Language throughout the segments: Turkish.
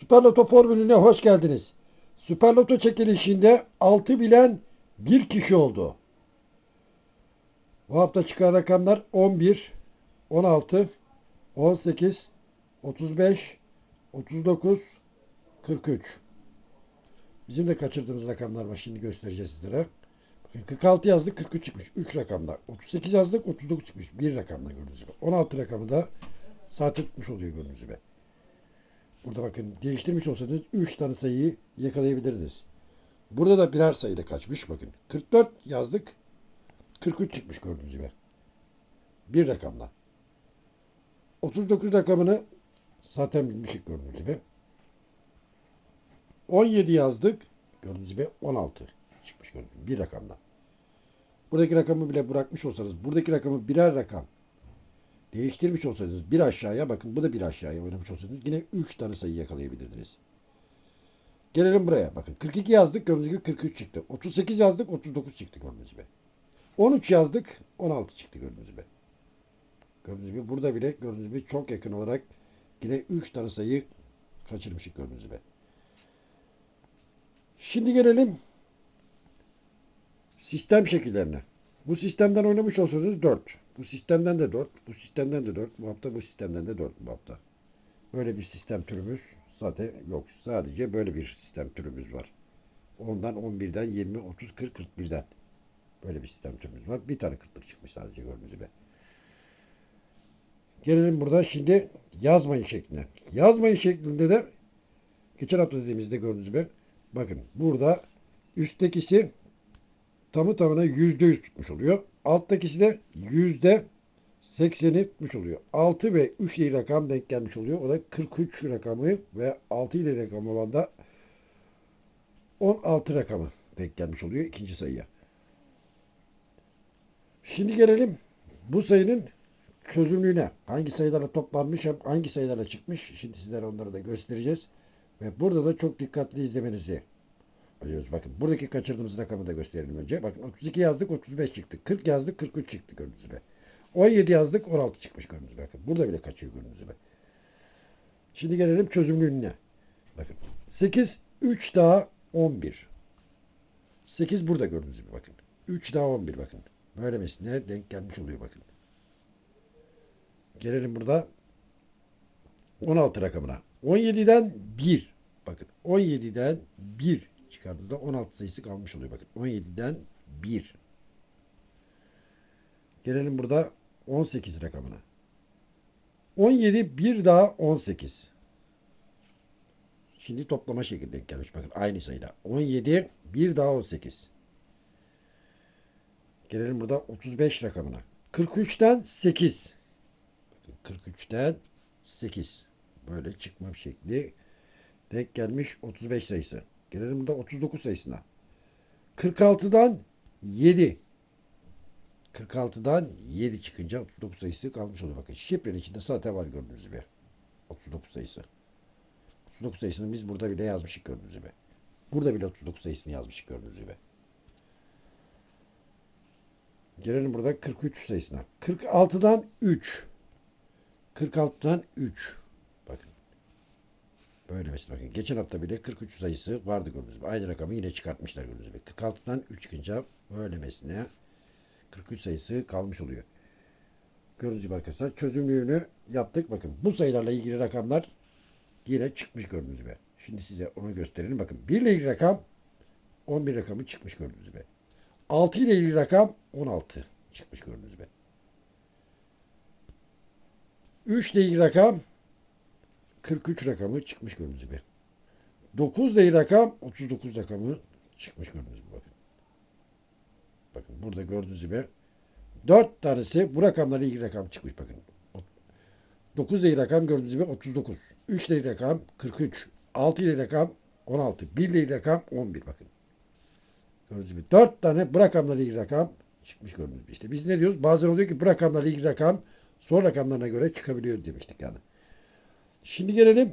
Süper Loto formülüne hoş geldiniz. Süper Loto çekilişinde 6 bilen bir kişi oldu. Bu hafta çıkan rakamlar 11, 16, 18, 35, 39, 43. Bizim de kaçırdığımız rakamlar var. Şimdi göstereceğiz sizlere. Bakın 46 yazdık 43 çıkmış. 3 rakamda. 38 yazdık 39 çıkmış. 1 rakamda gördüğünüz gibi. 16 rakamı da saate tutmuş oluyor gördüğünüz gibi. Burada bakın değiştirmiş olsanız 3 tane sayıyı yakalayabilirdiniz. Burada da birer sayıyla kaçmış bakın. 44 yazdık. 43 çıkmış gördüğünüz gibi. Bir rakamla. 39 rakamını zaten bilmişik gördüğünüz gibi. 17 yazdık. Gördüğünüz gibi 16 çıkmış gördüğünüz gibi. Bir rakamla. Buradaki rakamı bile bırakmış olsanız buradaki rakamı birer rakam değiştirmiş olsaydınız bir aşağıya bakın bu da bir aşağıya oynamış olsaydınız yine 3 tane sayı yakalayabilirdiniz. Gelelim buraya. Bakın 42 yazdık gördüğünüz gibi 43 çıktı. 38 yazdık 39 çıktı gördüğünüz gibi. 13 yazdık 16 çıktı gördüğünüz gibi. Gördüğünüz gibi burada bile gördüğünüz gibi çok yakın olarak yine 3 tane sayı kaçırmışık gördüğünüz gibi. Şimdi gelelim sistem şekillerine. Bu sistemden oynamış olsanız 4. Bu sistemden de 4. Bu sistemden de 4. Bu hafta bu sistemden de 4 bu hafta. Böyle bir sistem türümüz zaten yok. Sadece böyle bir sistem türümüz var. Ondan 11'den 20, 30, 40, 41'den. Böyle bir sistem türümüz var. Bir tane 40'lık çıkmış sadece gördüğünüz gibi. Gelelim burada şimdi yazmayın şekline. Yazmayın şeklinde de geçen hafta dediğimizde gördüğünüz gibi bakın burada üsttekisi tamı tamına yüzde yüz tutmuş oluyor. Alttakisi de yüzde sekseni tutmuş oluyor. 6 ve 3 ile rakam denk gelmiş oluyor. O da 43 rakamı ve 6 ile rakam olan da 16 rakamı denk gelmiş oluyor ikinci sayıya. Şimdi gelelim bu sayının çözümlüğüne. Hangi sayılarla toplanmış hem hangi sayılarla çıkmış. Şimdi sizlere onları da göstereceğiz. Ve burada da çok dikkatli izlemenizi Biliyoruz. Bakın buradaki kaçırdığımız rakamı da gösterelim önce. Bakın 32 yazdık 35 çıktı. 40 yazdık 43 çıktı gördüğünüz gibi. 17 yazdık 16 çıkmış gördüğünüz gibi. Bakın burada bile kaçıyor gördüğünüz gibi. Şimdi gelelim çözümlülüğüne. Bakın 8 3 daha 11. 8 burada gördüğünüz gibi bakın. 3 daha 11 bakın. Böylemesine denk gelmiş oluyor bakın. Gelelim burada 16 rakamına. 17'den 1. Bakın 17'den 1 çıkardığınızda 16 sayısı kalmış oluyor. Bakın 17'den 1. Gelelim burada 18 rakamına. 17 bir daha 18. Şimdi toplama şekilde denk gelmiş. Bakın aynı sayıda. 17 bir daha 18. Gelelim burada 35 rakamına. 43'ten 8. Bakın 43'ten 8. Böyle çıkma şekli denk gelmiş 35 sayısı. Gelelim burada 39 sayısına. 46'dan 7. 46'dan 7 çıkınca 39 sayısı kalmış oluyor. Bakın şifrenin içinde zaten var gördüğünüz gibi. 39 sayısı. 39 sayısını biz burada bile yazmışık gördüğünüz gibi. Burada bile 39 sayısını yazmışık gördüğünüz gibi. Gelelim burada 43 sayısına. 46'dan 3. 46'dan 3. Bakın. Böyle mesela bakın. Geçen hafta bile 43 sayısı vardı gördüğünüz gibi. Aynı rakamı yine çıkartmışlar gördüğünüz gibi. 46'dan 3 çıkınca böylemesine 43 sayısı kalmış oluyor. Gördüğünüz gibi arkadaşlar çözümlüğünü yaptık. Bakın bu sayılarla ilgili rakamlar yine çıkmış gördüğünüz gibi. Şimdi size onu gösterelim. Bakın 1 ile ilgili rakam 11 rakamı çıkmış gördüğünüz gibi. 6 ile ilgili rakam 16 çıkmış gördüğünüz gibi. 3 ile ilgili rakam 43 rakamı çıkmış gördüğünüz gibi. 9 ile ilgili rakam 39 rakamı çıkmış gördüğünüz gibi bakın. Bakın burada gördüğünüz gibi 4 tanesi bu rakamlarla ilgili rakam çıkmış bakın. 9 ile ilgili rakam gördüğünüz gibi 39. 3 ile ilgili rakam 43. 6 ile rakam 16. 1 ile rakam 11 bakın. Gördüğünüz gibi 4 tane bu rakamlarla ilgili rakam çıkmış gördüğünüz gibi. İşte biz ne diyoruz? Bazen oluyor ki bu rakamlarla ilgili rakam son rakamlarına göre çıkabiliyor demiştik yani. Şimdi gelelim.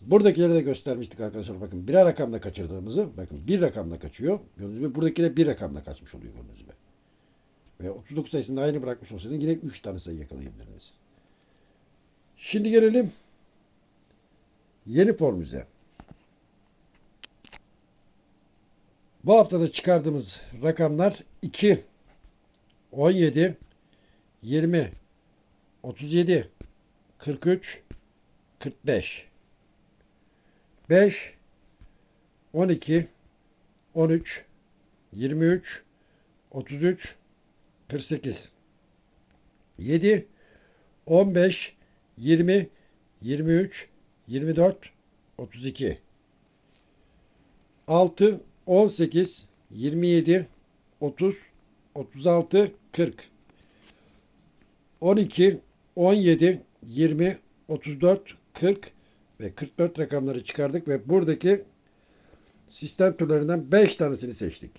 Buradakileri de göstermiştik arkadaşlar. Bakın birer rakamla kaçırdığımızı. Bakın bir rakamla kaçıyor. Gördüğünüz gibi buradaki de bir rakamla kaçmış oluyor gördüğünüz gibi. Ve 39 sayısını aynı bırakmış olsaydın yine 3 tane sayı yakalayabilirdiniz. Şimdi gelelim Yeni formüze. Bu haftada çıkardığımız rakamlar 2, 17, 20, 37, 43, 45, 5, 12, 13, 23, 33, 48, 7, 15, 20, 23, 24, 32, 6, 18, 27, 30, 36, 40, 12, 17, 20, 34, 40 ve 44 rakamları çıkardık ve buradaki sistem türlerinden 5 tanesini seçtik.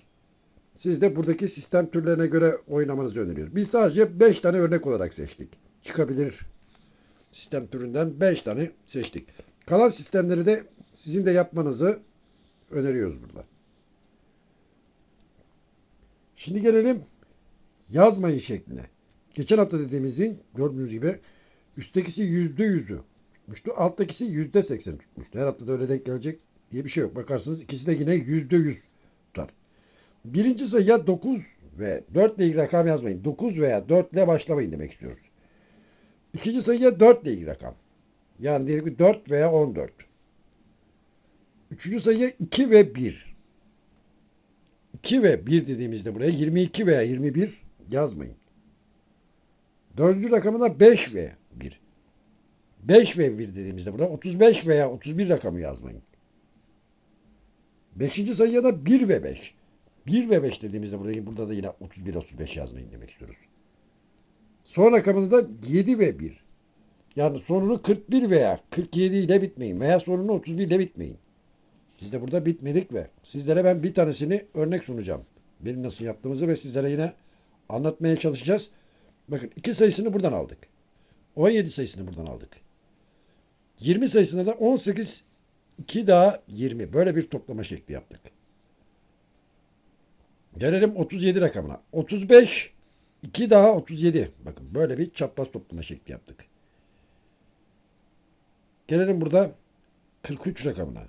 Siz de buradaki sistem türlerine göre oynamanızı öneriyoruz. Biz sadece 5 tane örnek olarak seçtik. Çıkabilir sistem türünden 5 tane seçtik. Kalan sistemleri de sizin de yapmanızı öneriyoruz burada. Şimdi gelelim yazmayın şekline. Geçen hafta dediğimizin gördüğünüz gibi üsttekisi yüzde yüzü tutmuştu. Alttakisi yüzde seksen tutmuştu. Her hafta da öyle denk gelecek diye bir şey yok. Bakarsınız ikisi de yine yüzde yüz tutar. Birinci sayıya 9 ve 4 ile ilgili rakam yazmayın. 9 veya 4 ile başlamayın demek istiyoruz. İkinci sayıya 4 ile ilgili rakam. Yani diyelim ki 4 veya 14. Üçüncü sayıya 2 ve 1. 2 ve 1 dediğimizde buraya 22 veya 21 yazmayın. Dördüncü rakamına 5 ve 1. 5 ve 1 dediğimizde burada 35 veya 31 rakamı yazmayın. Beşinci sayıya da 1 ve 5. 1 ve 5 dediğimizde burada, burada da yine 31 35 yazmayın demek istiyoruz. Son rakamında da 7 ve 1. Yani sonunu 41 veya 47 ile bitmeyin veya sonunu 31 ile bitmeyin. Biz de burada bitmedik ve sizlere ben bir tanesini örnek sunacağım. Benim nasıl yaptığımızı ve sizlere yine anlatmaya çalışacağız. Bakın 2 sayısını buradan aldık. 17 sayısını buradan aldık. 20 sayısına da 18 2 daha 20. Böyle bir toplama şekli yaptık. Gelelim 37 rakamına. 35 2 daha 37. Bakın böyle bir çapraz toplama şekli yaptık. Gelelim burada 43 rakamına.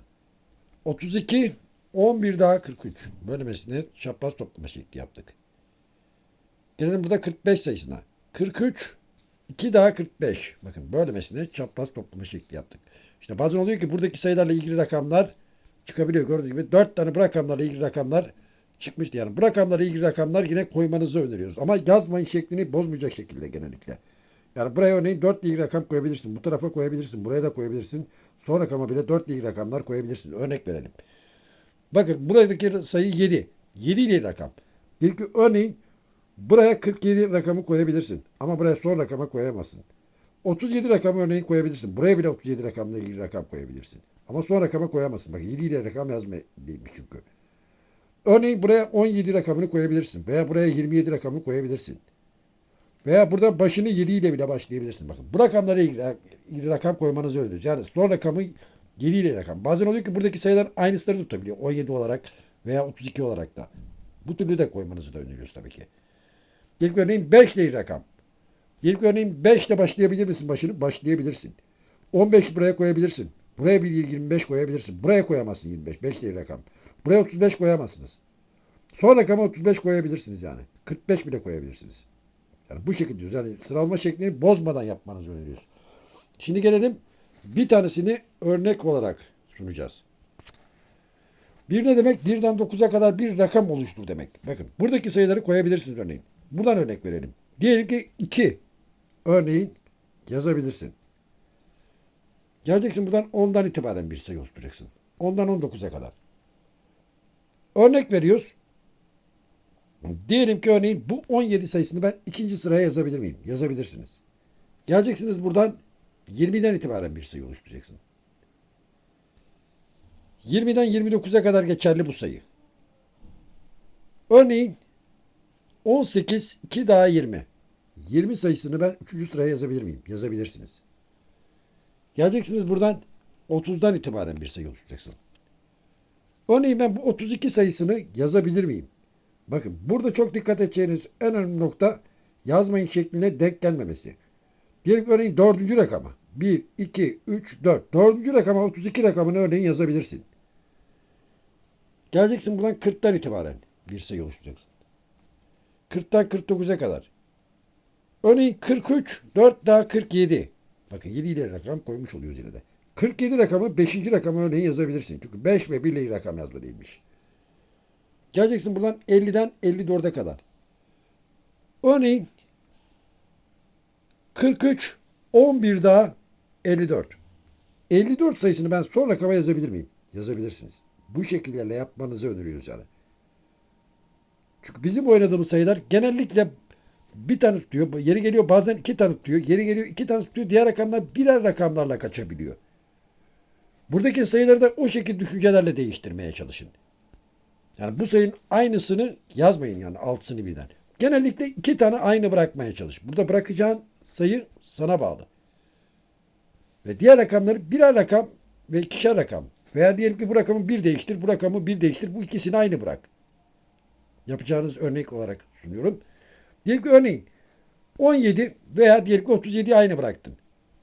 32 11 daha 43. Bölmesine çapraz toplama şekli yaptık. Gelelim burada 45 sayısına. 43 2 daha 45. Bakın bölmesine çapraz toplama şekli yaptık. İşte bazen oluyor ki buradaki sayılarla ilgili rakamlar çıkabiliyor. Gördüğünüz gibi 4 tane bu rakamlarla ilgili rakamlar çıkmıştı. Yani bu rakamlarla ilgili rakamlar yine koymanızı öneriyoruz. Ama yazmayın şeklini bozmayacak şekilde genellikle. Yani buraya örneğin 4 ile ilgili rakam koyabilirsin. Bu tarafa koyabilirsin. Buraya da koyabilirsin. Son rakama bile 4 ile ilgili rakamlar koyabilirsin. Örnek verelim. Bakın buradaki sayı 7. 7 ile rakam. Bir ki örneğin buraya 47 rakamı koyabilirsin. Ama buraya son rakama koyamazsın. 37 rakamı örneğin koyabilirsin. Buraya bile 37 rakamla ilgili rakam koyabilirsin. Ama son rakama koyamazsın. Bak 7 ile rakam yazma çünkü. Örneğin buraya 17 rakamını koyabilirsin. Veya buraya 27 rakamını koyabilirsin. Veya burada başını 7 ile bile başlayabilirsin. Bakın bu rakamlara ilgili, rakam koymanızı öneriyoruz. Yani son rakamı 7 ile rakam. Bazen oluyor ki buradaki sayılar aynısını tutabiliyor. 17 olarak veya 32 olarak da. Bu türlü de koymanızı da öneriyoruz tabii ki. İlk örneğin 5 ile rakam. İlk örneğin 5 ile başlayabilir misin başını? Başlayabilirsin. 15 buraya koyabilirsin. Buraya bir 25 koyabilirsin. Buraya koyamazsın 25. 5 değil rakam. Buraya 35 koyamazsınız. Son rakama 35 koyabilirsiniz yani. 45 bile koyabilirsiniz. Yani bu şekilde diyoruz. Yani sıralama şeklini bozmadan yapmanızı öneriyoruz. Şimdi gelelim bir tanesini örnek olarak sunacağız. Bir ne demek? Birden 9'a kadar bir rakam oluştur demek. Bakın buradaki sayıları koyabilirsiniz örneğin. Buradan örnek verelim. Diyelim ki 2 örneğin yazabilirsin. Geleceksin buradan 10'dan itibaren bir sayı oluşturacaksın. 10'dan 19'a kadar. Örnek veriyoruz. Diyelim ki örneğin bu 17 sayısını ben ikinci sıraya yazabilir miyim? Yazabilirsiniz. Geleceksiniz buradan 20'den itibaren bir sayı oluşturacaksın. 20'den 29'a kadar geçerli bu sayı. Örneğin 18, 2 daha 20. 20 sayısını ben 3. sıraya yazabilir miyim? Yazabilirsiniz. Geleceksiniz buradan 30'dan itibaren bir sayı oluşturacaksın. Örneğin ben bu 32 sayısını yazabilir miyim? Bakın burada çok dikkat edeceğiniz en önemli nokta yazmayın şekline denk gelmemesi. Diyelim örneğin dördüncü rakamı. 1, 2, 3, 4. Dördüncü rakama 32 rakamını örneğin yazabilirsin. Geleceksin buradan 40'tan itibaren bir sayı oluşturacaksın. 40'tan 49'a kadar. Örneğin 43, 4 daha 47. Bakın 7 ile rakam koymuş oluyoruz yine de. 47 rakamı 5. rakamı örneğin yazabilirsin. Çünkü 5 ve 1 ile rakam yazma değilmiş. Geleceksin buradan 50'den 54'e kadar. Örneğin 43, 11 daha 54. 54 sayısını ben son rakama yazabilir miyim? Yazabilirsiniz. Bu şekillerle yapmanızı öneriyoruz yani. Çünkü bizim oynadığımız sayılar genellikle bir tane tutuyor. Yeri geliyor bazen iki tane tutuyor. Yeri geliyor iki tane tutuyor. Diğer rakamlar birer rakamlarla kaçabiliyor. Buradaki sayıları da o şekilde düşüncelerle değiştirmeye çalışın. Yani bu sayının aynısını yazmayın yani altısını birden. Genellikle iki tane aynı bırakmaya çalış. Burada bırakacağın sayı sana bağlı. Ve diğer rakamları birer rakam ve ikişer rakam. Veya diyelim ki bu rakamı bir değiştir, bu rakamı bir değiştir. Bu ikisini aynı bırak. Yapacağınız örnek olarak sunuyorum. Diyelim ki örneğin 17 veya diyelim ki 37'yi aynı bıraktın.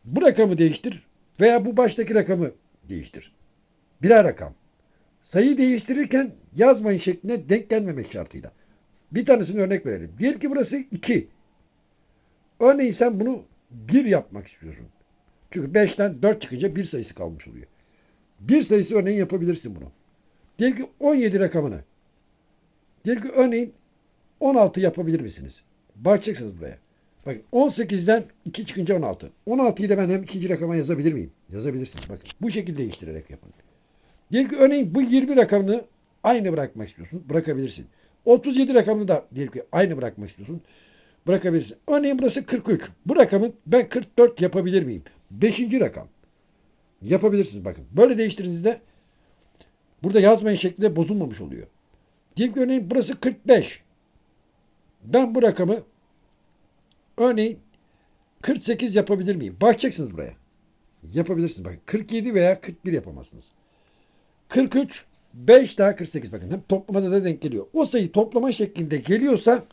Bu rakamı değiştir veya bu baştaki rakamı değiştir. Birer rakam. Sayı değiştirirken yazmayın şeklinde denk gelmemek şartıyla. Bir tanesini örnek verelim. Diyelim ki burası 2. Örneğin sen bunu 1 yapmak istiyorsun. Çünkü 5'ten 4 çıkınca bir sayısı kalmış oluyor. Bir sayısı örneğin yapabilirsin bunu. Diyelim ki 17 rakamını. Diyelim ki örneğin 16 yapabilir misiniz? Bakacaksınız buraya. Bakın 18'den 2 çıkınca 16. 16'yı da ben hem ikinci rakama yazabilir miyim? Yazabilirsiniz. Bakın bu şekilde değiştirerek yapın. Diyelim ki örneğin bu 20 rakamını aynı bırakmak istiyorsun. Bırakabilirsin. 37 rakamını da diyelim ki aynı bırakmak istiyorsun. Bırakabilirsin. Örneğin burası 43. Bu rakamı ben 44 yapabilir miyim? 5. rakam. Yapabilirsiniz bakın. Böyle değiştirdiğinizde burada yazmayın şekli bozulmamış oluyor. Diyelim ki örneğin burası 45. Ben bu rakamı örneğin 48 yapabilir miyim? Bakacaksınız buraya. Yapabilirsiniz. Bakın 47 veya 41 yapamazsınız. 43 5 daha 48 bakın hem toplamada da denk geliyor. O sayı toplama şeklinde geliyorsa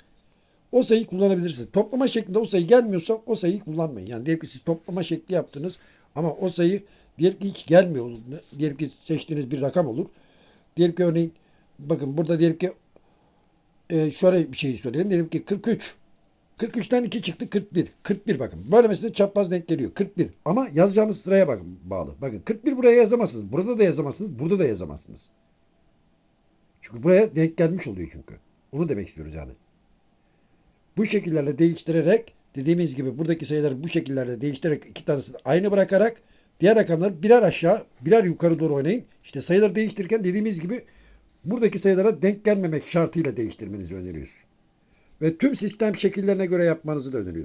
o sayıyı kullanabilirsiniz. Toplama şeklinde o sayı gelmiyorsa o sayıyı kullanmayın. Yani diyelim ki siz toplama şekli yaptınız ama o sayı diyelim ki hiç gelmiyor. Diyelim ki seçtiğiniz bir rakam olur. Diyelim ki örneğin bakın burada diyelim ki e, şöyle bir şey söyleyelim. Diyelim ki 43. 43'ten 2 çıktı 41. 41 bakın. Böyle mesela çapraz denk geliyor. 41. Ama yazacağınız sıraya bakın bağlı. Bakın 41 buraya yazamazsınız. Burada da yazamazsınız. Burada da yazamazsınız. Çünkü buraya denk gelmiş oluyor çünkü. Onu demek istiyoruz yani. Bu şekillerle değiştirerek dediğimiz gibi buradaki sayıları bu şekillerle değiştirerek iki tanesini aynı bırakarak diğer rakamları birer aşağı birer yukarı doğru oynayın. İşte sayıları değiştirirken dediğimiz gibi buradaki sayılara denk gelmemek şartıyla değiştirmenizi öneriyoruz. Ve tüm sistem şekillerine göre yapmanızı da öneriyoruz.